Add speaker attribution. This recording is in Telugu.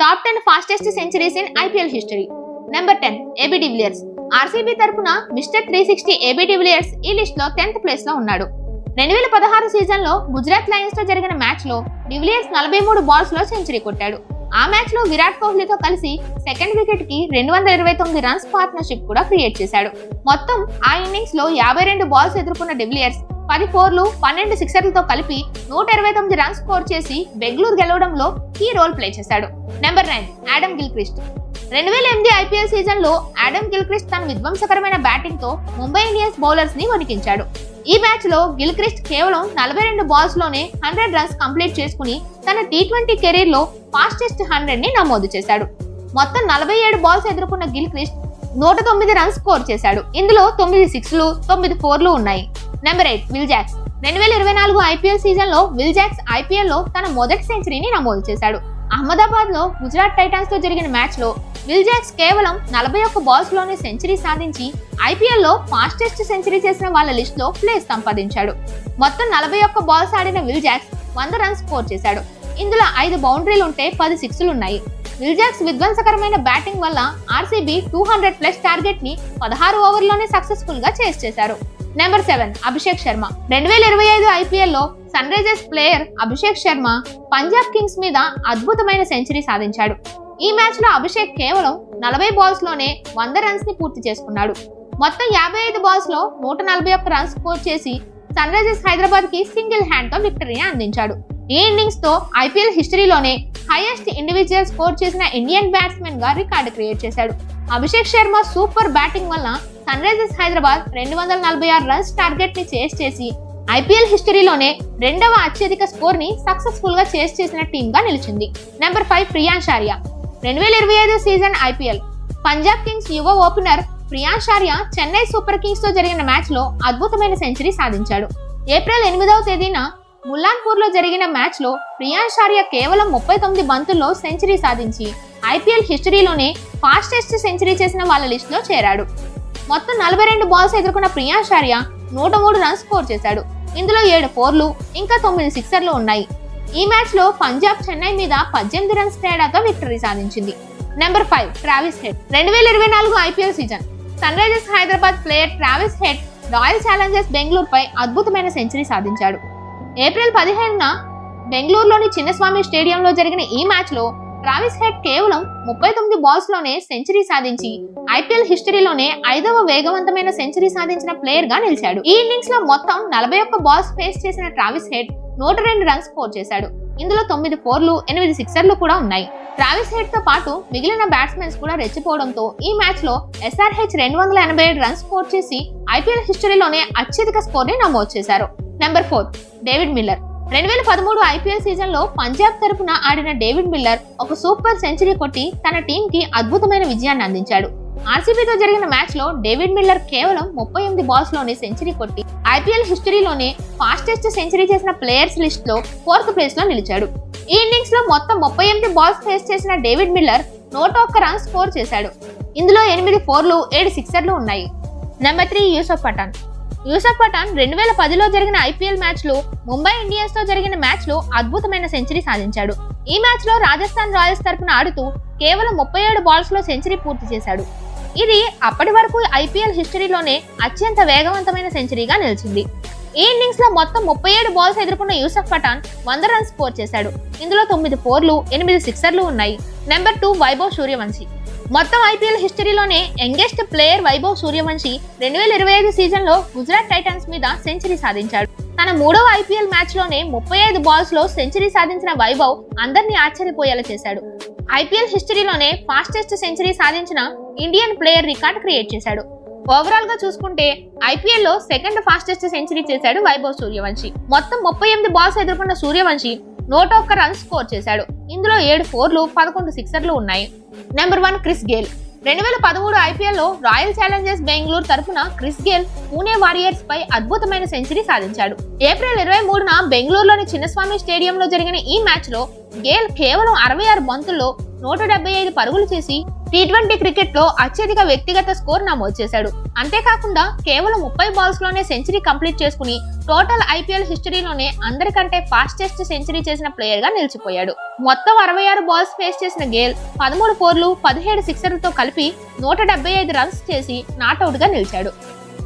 Speaker 1: Top ten fastest centuries in IPL history number ten AB de Villiers RCB తరఫున mister three sixty AB de Villiers ఈ లిస్ట్లో టెన్త్ ప్లేస్లో ఉన్నాడు. రెండు వేల పదహారు సీజన్లో గుజరాత్ లయన్స్తో జరిగిన మ్యాచ్లో డివిలియర్స్ నలభై మూడు బాల్స్లో సెంచరీ కొట్టాడు. ఆ మ్యాచ్లో విరాట్ కోహ్లీతో కలిసి సెకండ్ వికెట్కి రెండు వందల ఇరవై తొమ్మిది రన్స్ పార్ట్నర్షిప్ కూడా క్రియేట్ చేశాడు. మొత్తం ఆ ఇన్నింగ్స్లో యాభై రెండు బాల్స్ ఎదుర్కొన్న డివిలియర్స్ పది ఫోర్లు పన్నెండు సిక్సర్లతో కలిపి నూట ఇరవై తొమ్మిది రన్స్ స్కోర్ చేసి బెంగళూరు గెలవడంలో కీ రోల్ ప్లే చేశాడు. Number nine Adam Gilchrist. రెండు వేల ఎనిమిది ఐపీఎల్ సీజన్లో గిల్క్రిస్ట్ తన విధ్వంసకరమైన బ్యాటింగ్తో ముంబై ఇండియన్స్ బౌలర్స్ని వణికించాడు. ఈ మ్యాచ్లో గిల్క్రిస్ట్ కేవలం నలభై రెండు బాల్స్లోనే హండ్రెడ్ రన్స్ కంప్లీట్ చేసుకుని తన టీ ట్వంటీ కెరీర్లో ఫాస్టెస్ట్ హండ్రెడ్ని నమోదు చేశాడు. మొత్తం నలభై ఏడు బాల్స్ ఎదుర్కొన్న గిల్క్రిస్ట్ నూట తొమ్మిది రన్స్ స్కోర్ చేశాడు. ఇందులో తొమ్మిది సిక్స్లు తొమ్మిది ఫోర్లు ఉన్నాయి. నెంబర్ ఎయిట్ విల్జాక్స్ రెండు వేల ఇరవై నాలుగు ఐపీఎల్ సీజన్లో విల్జాక్స్ ఐపీఎల్లో జాక్స్ తన మొదటి సెంచరీని నమోదు చేశాడు. అహ్మదాబాద్లో గుజరాత్ టైటాన్స్తో జరిగిన మ్యాచ్లో విల్జాక్స్ జాక్స్ కేవలం నలభై ఒక్క బాల్స్లోనే సెంచరీ సాధించి ఐపీఎల్లో ఫాస్టెస్ట్ సెంచరీ చేసిన వాళ్ళ లిస్టులో ప్లేస్ సంపాదించాడు. మొత్తం నలభై ఒక్క బాల్స్ ఆడిన విల్జాక్స్ వంద రన్స్ స్కోర్ చేశాడు. ఇందులో ఐదు బౌండరీలు ఉంటే పది సిక్స్లు ఉన్నాయి విల్జాక్స్ విధ్వంసకరమైన బ్యాటింగ్ వల్ల ఆర్సీబీ టూ హండ్రెడ్ ప్లస్ టార్గెట్ని పదహారు ఓవర్లోనే సక్సెస్ఫుల్గా చేస్ చేశారు. Number seven Abhishek Sharma. రెండు వేల ఇరవై ఐదు ఐపీఎల్లో Sunrisers player Abhishek Sharma Punjab Kings మీద అద్భుతమైన సెంచరీ సాధించాడు. ఈ మ్యాచ్లో అభిషేక్ కేవలం నలభై బాల్స్లోనే వంద రన్స్ని పూర్తి చేసుకున్నాడు. మొత్తం యాభై ఐదు బాల్స్లో నూట నలభై ఒక్క రన్స్ స్కోర్ చేసి సన్ రైజర్స్ హైదరాబాద్కి సింగిల్ హ్యాండ్తో విక్టరీని అందించాడు. ఈ ఇన్నింగ్స్తో ఐపీఎల్ హిస్టరీలోనే హైయెస్ట్ ఇండివిజువల్ స్కోర్ చేసిన ఇండియన్ బ్యాట్స్మెన్గా రికార్డు క్రియేట్ చేశాడు. అభిషేక్ శర్మ సూపర్ బ్యాటింగ్ వల్ల సన్ రైజర్స్ హైదరాబాద్ రెండు వందల నలభై ఆరు రన్స్ టార్గెట్ని చేస్ చేసి ఐపీఎల్ హిస్టరీలోనే రెండవ అత్యధిక స్కోర్ని సక్సెస్ఫుల్గా చేస్ చేసిన టీమ్గా నిలిచింది నెంబర్ ఫైవ్ ప్రియాంశార్య రెండు వేల ఇరవై ఐదు సీజన్ ఐపీఎల్. పంజాబ్ కింగ్స్ యువ ఓపెనర్ ప్రియాంశార్య చెన్నై సూపర్ కింగ్స్తో జరిగిన మ్యాచ్లో అద్భుతమైన సెంచరీ సాధించాడు. ఏప్రిల్ ఎనిమిదవ తేదీన ముల్లాన్పూర్లో జరిగిన మ్యాచ్లో ప్రియాంశార్య కేవలం ముప్పై తొమ్మిది బంతుల్లో సెంచరీ సాధించి ఐపీఎల్ హిస్టరీలోనే ఫాస్టెస్ట్ సెంచరీ చేసిన వాళ్ళ లిస్ట్లో చేరాడు. మొత్తం నలభై రెండు బాల్స్ ఎదుర్కొన్న ప్రియాంశార్య నూట మూడు రన్స్ స్కోర్ చేశాడు. ఇందులో ఏడు ఫోర్లు ఇంకా తొమ్మిది సిక్సర్లు ఉన్నాయి. ఈ మ్యాచ్లో పంజాబ్ చెన్నై మీద పద్దెనిమిది రన్స్ తేడాతో విక్టరీ సాధించింది. Number five Travis Head. రెండు వేల ఇరవై నాలుగు IPL season. Sunrisers Hyderabad player Travis Head Royal Challengers బెంగళూరుపై అద్భుతమైన సెంచరీ సాధించాడు. ఏప్రిల్ పదిహేనున బెంగళూరులోని చిన్నస్వామి స్టేడియంలో జరిగిన ఈ మ్యాచ్లో ట్రావిస్ హెడ్ కేవలం ముప్పై తొమ్మిది బాల్స్లోనే సెంచరీ సాధించి ఐపీఎల్ హిస్టరీలోనే ఐదవ వేగవంతమైన సెంచరీ సాధించిన ప్లేయర్గా నిలిచాడు. ఈ ఇన్నింగ్స్లో మొత్తం నలభై ఒక్క బాల్స్ ఫేస్ చేసిన ట్రావిస్ హెడ్ నూట రెండు రన్స్ స్కోర్ చేశాడు. ఇందులో తొమ్మిది ఫోర్లు ఎనిమిది సిక్సర్లు కూడా ఉన్నాయి. ట్రావిస్ హెడ్తో పాటు మిగిలిన బ్యాట్స్మెన్స్ కూడా రెచ్చిపోవడంతో ఈ మ్యాచ్లో ఎస్ఆర్హెచ్ రెండు వందల ఎనభై ఏడు రన్స్ స్కోర్ చేసి ఐపీఎల్ హిస్టరీలోనే అత్యధిక స్కోర్ని నమోదు చేశారు. Number four David Miller. రెండు వేల పదమూడు ఐపీఎల్ సీజన్లో పంజాబ్ తరపున ఆడిన డేవిడ్ మిల్లర్ ఒక సూపర్ సెంచరీ కొట్టి తన టీం కి అద్భుతమైన విజయాన్ని అందించాడు. ఆర్సీబీతో జరిగిన మ్యాచ్లో డేవిడ్ మిల్లర్ కేవలం ముప్పై ఎనిమిది బాల్స్లోనే సెంచరీ కొట్టి ఐపీఎల్ హిస్టరీలోనే ఫాస్టెస్ట్ సెంచరీ చేసిన ప్లేయర్స్ లిస్ట్లో ఫోర్త్ ప్లేస్లో నిలిచాడు. ఈ ఇన్నింగ్స్లో మొత్తం ముప్పై ఎనిమిది బాల్స్ ఫేస్ చేసిన డేవిడ్ మిల్లర్ నూట ఒక్క రన్ స్కోర్ చేశాడు. ఇందులో ఎనిమిది ఫోర్లు ఏడు సిక్సర్లు ఉన్నాయి. Number three Yusuf Pathan. Yusuf Pathan రెండు వేల పదిలో జరిగిన ఐపీఎల్ మ్యాచ్లో ముంబై ఇండియన్స్తో జరిగిన మ్యాచ్లో అద్భుతమైన సెంచరీ సాధించాడు. ఈ మ్యాచ్లో రాజస్థాన్ రాయల్స్ తరపున ఆడుతూ కేవలం ముప్పై ఏడు బాల్స్లో సెంచరీ పూర్తి చేశాడు. ఇది అప్పటి వరకు ఐపీఎల్ హిస్టరీలోనే అత్యంత వేగవంతమైన సెంచరీగా నిలిచింది. ఈ ఇన్నింగ్స్లో మొత్తం ముప్పై ఏడు బాల్స్ ఎదుర్కొన్న యూసఫ్ పఠాన్ వంద రన్స్ స్కోర్ చేశాడు. ఇందులో తొమ్మిది ఫోర్లు ఎనిమిది సిక్సర్లు ఉన్నాయి. Number two Vaibhav Suryavanshi. మొత్తం ఐపీఎల్ హిస్టరీలోనే యంగెస్ట్ ప్లేయర్ వైభవ్ సూర్యవంశీ రెండు వేల ఇరవై ఐదు సీజన్లో గుజరాత్ టైటన్స్ మీద సెంచరీ సాధించాడు. తన మూడవ ఐపీఎల్ మ్యాచ్లోనే ముప్పై ఐదు బాల్స్లో సెంచరీ సాధించిన వైభవ్ అందరినీ ఆశ్చర్యపోయేలా చేశాడు. ఐపీఎల్ హిస్టరీలోనే ఫాస్టెస్ట్ సెంచరీ సాధించిన ఇండియన్ ప్లేయర్ రికార్డ్ క్రియేట్ చేశాడు. ఓవరాల్గా చూసుకుంటే ఐపీఎల్లో సెకండ్ ఫాస్టెస్ట్ సెంచరీ చేశాడు వైభవ్ సూర్యవంశీ. మొత్తం ముప్పై ఎనిమిది బాల్స్ ఎదుర్కొన్న సూర్యవంశీ నూట ఒక్క రన్స్ స్కోర్ చేశాడు. ఇందులో ఏడు ఫోర్లు పదకొండు సిక్సర్లు ఉన్నాయి. నెంబర్ వన్ క్రిస్ గేల్ రెండు వేల పదమూడు ఐపీఎల్లో రాయల్ ఛాలెంజర్స్ బెంగళూరు తరఫున క్రిస్ గేల్ పూణే వారియర్స్ పై అద్భుతమైన సెంచరీ సాధించాడు. ఏప్రిల్ ఇరవై మూడున బెంగళూరులోని చిన్నస్వామి స్టేడియంలో జరిగిన ఈ మ్యాచ్లో గేల్ కేవలం అరవై ఆరు బంతుల్లో నూట డెబ్బై ఐదు పరుగులు చేసి టీ ట్వంటీ క్రికెట్లో అత్యధిక వ్యక్తిగత స్కోర్ నమోదు చేశాడు. అంతేకాకుండా కేవలం ముప్పై బాల్స్లోనే సెంచరీ కంప్లీట్ చేసుకుని టోటల్ ఐపీఎల్ హిస్టరీలోనే అందరికంటే ఫాస్టెస్ట్ సెంచరీ చేసిన ప్లేయర్గా నిలిచిపోయాడు. మొత్తం అరవై ఆరు బాల్స్ ఫేస్ చేసిన గేల్ పదమూడు ఫోర్లు పదిహేడు సిక్సర్లతో కలిపి నూట డెబ్బై ఐదు రన్స్ చేసి నాట్అవుట్గా నిలిచాడు.